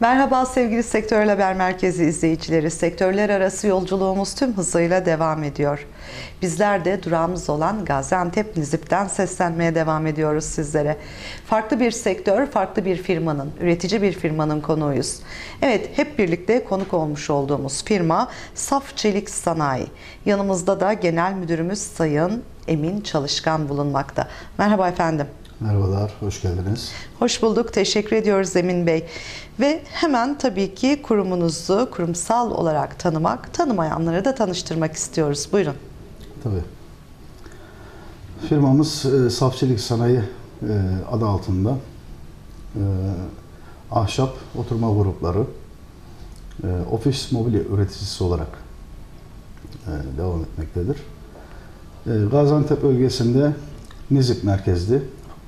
Merhaba sevgili Sektör Haber Merkezi izleyicileri. Sektörler arası yolculuğumuz tüm hızıyla devam ediyor. Bizler de durağımız olan Gaziantep Nizip'ten seslenmeye devam ediyoruz sizlere. Farklı bir sektör, farklı bir firmanın, üretici bir firmanın konuğuyuz. Evet, hep birlikte konuk olmuş olduğumuz firma Saf Çelik Sanayi. Yanımızda da Genel Müdürümüz Sayın Emin Çalışkan bulunmakta. Merhaba efendim. Merhabalar, hoş geldiniz. Hoş bulduk, teşekkür ediyoruz Emin Bey. Ve hemen tabii ki kurumunuzu kurumsal olarak tanımak, tanımayanları da tanıştırmak istiyoruz. Buyurun. Tabii. Firmamız e, Safçelik Sanayi e, adı altında e, ahşap oturma grupları, e, ofis mobilya üreticisi olarak e, devam etmektedir. E, Gaziantep bölgesinde Nizip merkezli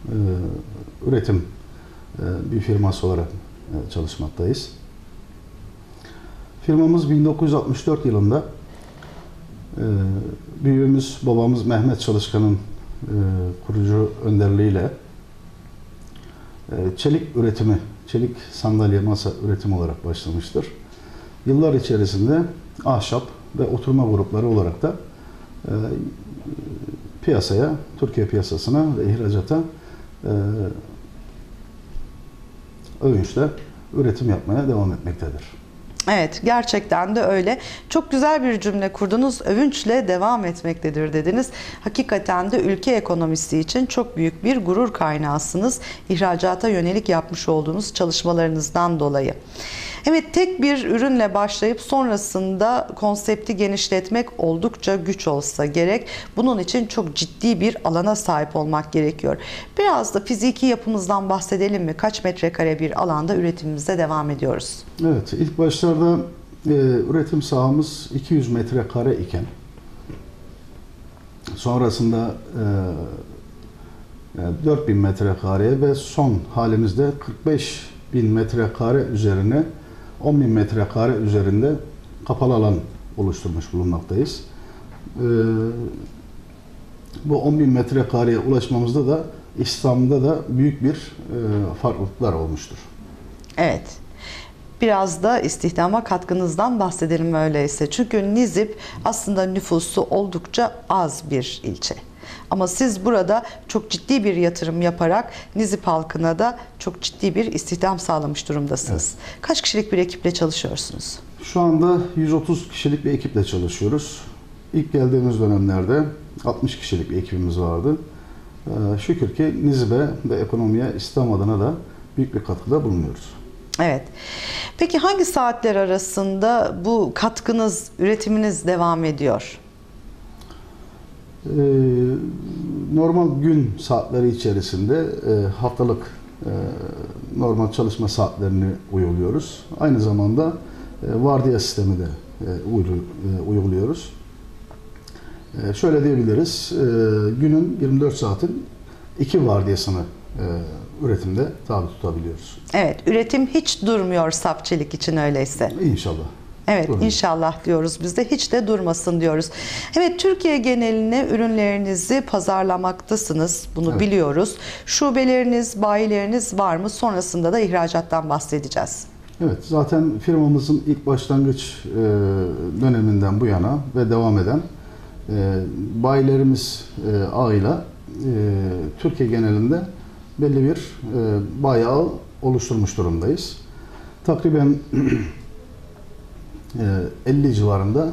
e, üretim e, bir firması olarak e, çalışmaktayız. Firmamız 1964 yılında e, büyüğümüz babamız Mehmet Çalışkan'ın e, kurucu önderliğiyle çelik üretimi, çelik sandalye masa üretimi olarak başlamıştır. Yıllar içerisinde ahşap ve oturma grupları olarak da piyasaya, Türkiye piyasasına ve ihracata övünçle üretim yapmaya devam etmektedir. Evet, gerçekten de öyle. Çok güzel bir cümle kurdunuz. Övünçle devam etmektedir dediniz. Hakikaten de ülke ekonomisi için çok büyük bir gurur kaynağısınız. İhracata yönelik yapmış olduğunuz çalışmalarınızdan dolayı. Evet tek bir ürünle başlayıp sonrasında konsepti genişletmek oldukça güç olsa gerek. Bunun için çok ciddi bir alana sahip olmak gerekiyor. Biraz da fiziki yapımızdan bahsedelim mi? Kaç metrekare bir alanda üretimimize devam ediyoruz? Evet, ilk başlarda e, üretim sahamız 200 metrekare iken sonrasında e, e, 4000 metrekareye ve son halimizde 45 bin metrekare üzerine 10 bin metrekare üzerinde kapalı alan oluşturmuş bulunmaktayız. E, bu 10 bin metrekareye ulaşmamızda da İslam'da da büyük bir e, farklılıklar olmuştur. Evet. Biraz da istihdama katkınızdan bahsedelim öyleyse. Çünkü Nizip aslında nüfusu oldukça az bir ilçe. Ama siz burada çok ciddi bir yatırım yaparak Nizip halkına da çok ciddi bir istihdam sağlamış durumdasınız. Kaç kişilik bir ekiple çalışıyorsunuz? Şu anda 130 kişilik bir ekiple çalışıyoruz. İlk geldiğimiz dönemlerde 60 kişilik bir ekibimiz vardı. Ee, şükür ki Nizip'e ve ekonomiye İslam adına da büyük bir katkıda bulunuyoruz. Evet. Peki hangi saatler arasında bu katkınız, üretiminiz devam ediyor? Ee, normal gün saatleri içerisinde e, haftalık e, normal çalışma saatlerini uyguluyoruz. Aynı zamanda e, vardiya sistemi de uygu- uyguluyoruz. Şöyle diyebiliriz, günün 24 saatin iki vardiyasını üretimde tabi tutabiliyoruz. Evet, üretim hiç durmuyor sapçelik için öyleyse. İnşallah. Evet inşallah diyoruz biz de hiç de durmasın diyoruz. Evet Türkiye geneline ürünlerinizi pazarlamaktasınız bunu Evet. biliyoruz. Şubeleriniz, bayileriniz var mı? Sonrasında da ihracattan bahsedeceğiz. Evet, zaten firmamızın ilk başlangıç e, döneminden bu yana ve devam eden e, bayilerimiz e, ağıyla e, Türkiye genelinde belli bir e, bayi ağı oluşturmuş durumdayız. Takriben 50 civarında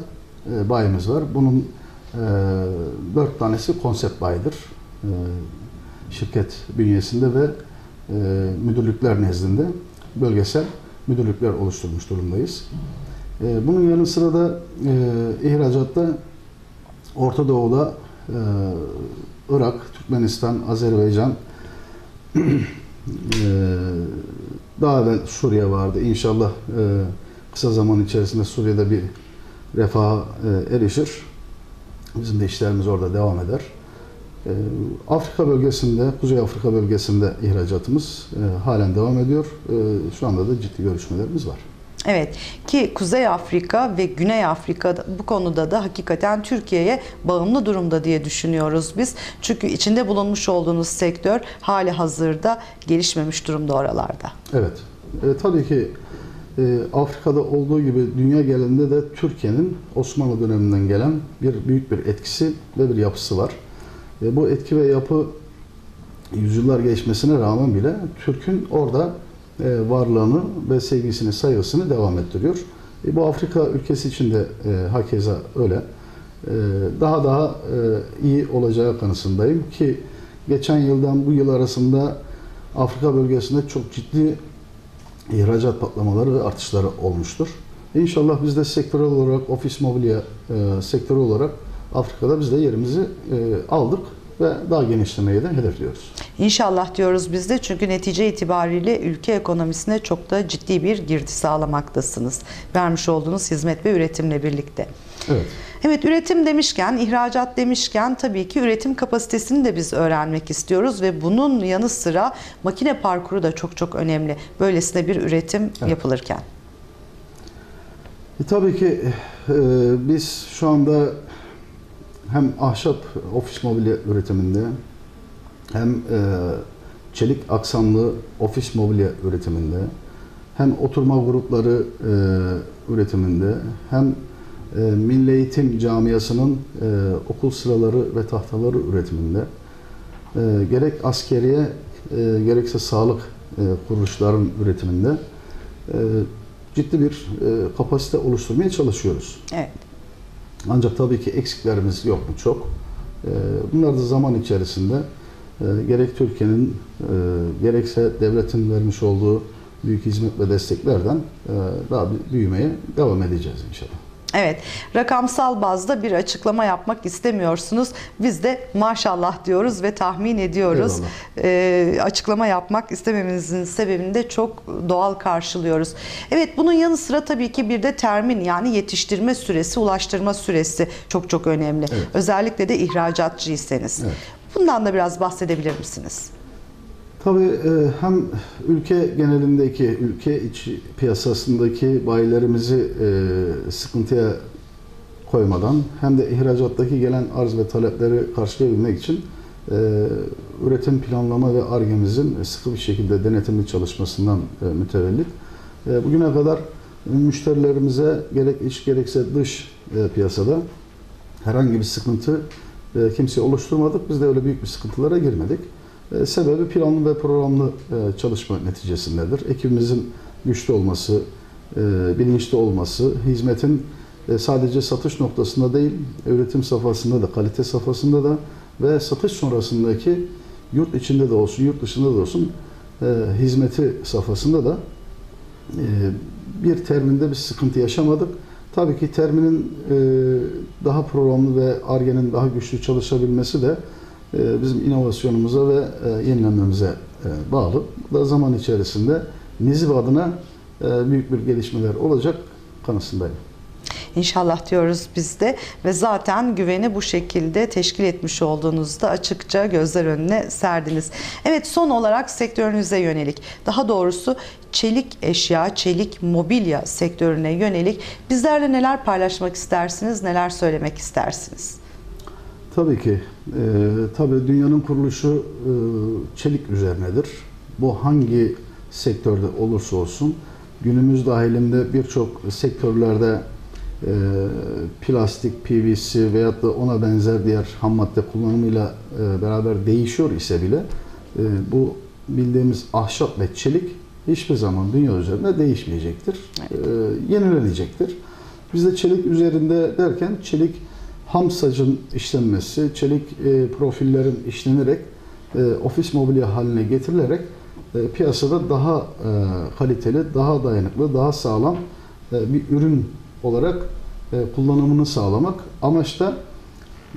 e, bayimiz var. Bunun e, 4 tanesi konsept bayidir. E, şirket bünyesinde ve e, müdürlükler nezdinde bölgesel müdürlükler oluşturmuş durumdayız. E, bunun yanı sıra da e, ihracatta Orta Doğu'da e, Irak, Türkmenistan, Azerbaycan, e, daha evvel Suriye vardı. İnşallah e, kısa zaman içerisinde Suriye'de bir refaha e, erişir. Bizim de işlerimiz orada devam eder. E, Afrika bölgesinde, Kuzey Afrika bölgesinde ihracatımız e, halen devam ediyor. Şu anda da ciddi görüşmelerimiz var. Evet ki Kuzey Afrika ve Güney Afrika bu konuda da hakikaten Türkiye'ye bağımlı durumda diye düşünüyoruz biz. Çünkü içinde bulunmuş olduğunuz sektör hali hazırda gelişmemiş durumda oralarda. Evet. E, tabii ki Afrika'da olduğu gibi dünya genelinde de Türkiye'nin Osmanlı döneminden gelen bir büyük bir etkisi ve bir yapısı var. Bu etki ve yapı yüzyıllar geçmesine rağmen bile Türk'ün orada e, varlığını ve sevgisini, saygısını devam ettiriyor. E, bu Afrika ülkesi için de e, hakeza öyle. Daha daha iyi olacağı kanısındayım ki geçen yıldan bu yıl arasında Afrika bölgesinde çok ciddi ihracat patlamaları ve artışları olmuştur. İnşallah biz de sektörel olarak, ofis mobilya e, sektörü olarak Afrika'da biz de yerimizi e, aldık ve daha genişlemeyi de hedefliyoruz. İnşallah diyoruz biz de çünkü netice itibariyle ülke ekonomisine çok da ciddi bir girdi sağlamaktasınız. Vermiş olduğunuz hizmet ve üretimle birlikte. Evet. Evet üretim demişken, ihracat demişken tabii ki üretim kapasitesini de biz öğrenmek istiyoruz ve bunun yanı sıra makine parkuru da çok çok önemli. Böylesine bir üretim Evet. yapılırken. E, tabii ki e, biz şu anda hem ahşap ofis mobilya üretiminde hem e, çelik aksamlı ofis mobilya üretiminde hem oturma grupları e, üretiminde hem e, Milli Eğitim Camiası'nın e, okul sıraları ve tahtaları üretiminde e, gerek askeriye e, gerekse sağlık e, kuruluşların üretiminde e, ciddi bir e, kapasite oluşturmaya çalışıyoruz. Evet. Ancak tabii ki eksiklerimiz yok mu çok. E, bunlar da zaman içerisinde e, gerek Türkiye'nin e, gerekse devletin vermiş olduğu büyük hizmet ve desteklerden e, daha büyümeye devam edeceğiz inşallah. Evet, rakamsal bazda bir açıklama yapmak istemiyorsunuz. Biz de maşallah diyoruz ve tahmin ediyoruz. Eyvallah. Ee, açıklama yapmak istememizin sebebini de çok doğal karşılıyoruz. Evet, bunun yanı sıra tabii ki bir de termin yani yetiştirme süresi, ulaştırma süresi çok çok önemli. Evet. Özellikle de ihracatçıysanız. Evet. Bundan da biraz bahsedebilir misiniz? Tabii e, hem ülke genelindeki, ülke içi piyasasındaki bayilerimizi e, sıkıntıya koymadan hem de ihracattaki gelen arz ve talepleri karşılayabilmek için e, üretim planlama ve argemizin sıkı bir şekilde denetimli çalışmasından mütevellit. Bugüne kadar müşterilerimize gerek iç gerekse dış piyasada herhangi bir sıkıntı kimseye oluşturmadık. Biz de öyle büyük bir sıkıntılara girmedik. E, sebebi planlı ve programlı e, çalışma neticesindedir. Ekibimizin güçlü olması, e, bilinçli olması, hizmetin sadece satış noktasında değil, üretim safhasında da, kalite safhasında da ve satış sonrasındaki yurt içinde de olsun, yurt dışında da olsun hizmeti safhasında da bir terminde bir sıkıntı yaşamadık. Tabii ki terminin daha programlı ve ARGE'nin daha güçlü çalışabilmesi de bizim inovasyonumuza ve e, yenilenmemize e, bağlı. Da zaman içerisinde Nizip adına e, büyük bir gelişmeler olacak kanısındayım. İnşallah diyoruz biz de ve zaten güveni bu şekilde teşkil etmiş olduğunuzda açıkça gözler önüne serdiniz. Evet son olarak sektörünüze yönelik daha doğrusu çelik eşya, çelik mobilya sektörüne yönelik bizlerle neler paylaşmak istersiniz, neler söylemek istersiniz? Tabii ki. E, tabii dünyanın kuruluşu e, çelik üzerinedir. Bu hangi sektörde olursa olsun günümüz dahilinde birçok sektörlerde e, plastik, PVC veyahut da ona benzer diğer ham madde kullanımıyla e, beraber değişiyor ise bile e, bu bildiğimiz ahşap ve çelik hiçbir zaman dünya üzerinde değişmeyecektir. Evet. E, yenilenecektir. Biz de çelik üzerinde derken çelik ham sacın işlenmesi, çelik e, profillerin işlenerek e, ofis mobilya haline getirilerek e, piyasada daha e, kaliteli, daha dayanıklı, daha sağlam e, bir ürün olarak e, kullanımını sağlamak. Amaç da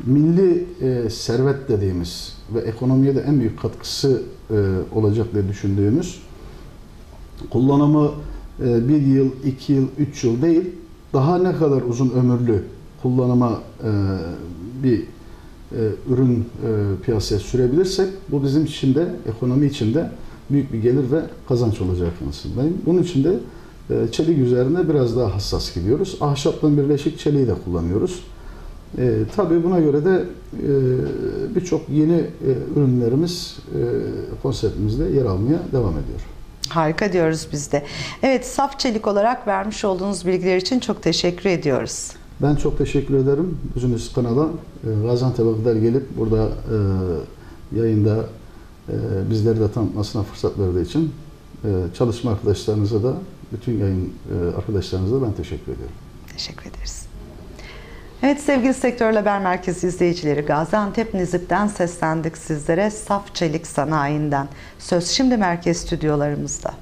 milli e, servet dediğimiz ve ekonomiye de en büyük katkısı e, olacak diye düşündüğümüz kullanımı e, bir yıl, iki yıl, üç yıl değil, daha ne kadar uzun ömürlü kullanıma e, bir e, ürün e, piyasaya sürebilirsek bu bizim için de ekonomi için de büyük bir gelir ve kazanç olacağı kanısındayım. Bunun için de e, çelik üzerine biraz daha hassas gidiyoruz. Ahşapla birleşik çeliği de kullanıyoruz. E, tabii buna göre de e, birçok yeni e, ürünlerimiz e, konseptimizde yer almaya devam ediyor. Harika diyoruz biz de. Evet, Saf Çelik olarak vermiş olduğunuz bilgiler için çok teşekkür ediyoruz. Ben çok teşekkür ederim Business kanala. E, Gaziantep'e kadar gelip burada e, yayında e, bizleri de tanıtmasına fırsat verdiği için e, çalışma arkadaşlarınıza da bütün yayın e, arkadaşlarınıza da ben teşekkür ediyorum. Teşekkür ederiz. Evet sevgili Sektör Haber Merkezi izleyicileri Gaziantep Nizip'ten seslendik sizlere Saf Çelik Sanayi'nden. Söz şimdi merkez stüdyolarımızda.